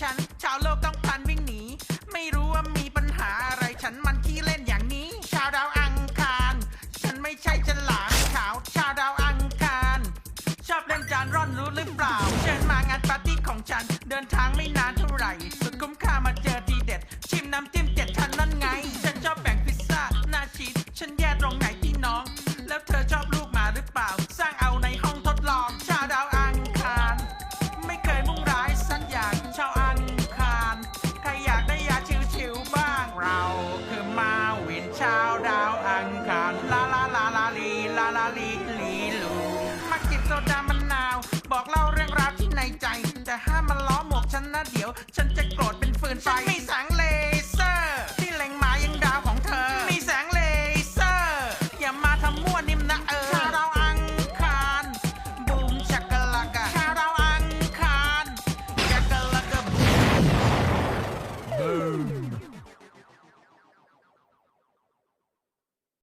ฉัน ชาวโลกต้องพันวิ่งหนี ไม่รู้ว่ามีปัญหาอะไรฉันมันขี้เล่นอย่างนี้ ชาวดาวอังคาร ฉันไม่ใช่ฉลามขาว ชาวดาวอังคาร ชอบเล่นจานร่อนรู้หรือเปล่า เชิญมางานปาร์ตี้ของฉัน เดินทางไม่นานาวดาวอังคารลาลาลาลาลีลาลาลีลีลูมากินโซดามะนาว บอกเล่าเรื่องราวที่ในใจ แต่ห้ามมาล้อหมวกฉันนะเดี๋ยว ฉันจะโกรธเป็นฟืนไฟฉัมีแสงเลเซอร์ ที่แหล็งมายังดาวของเธอ มีแสงเลเซอร์ อย่ามาทำมั่วนิ่มนะเออชาวอังคารบูมชักกะลากะชาดาวอังคารกกะลากะบู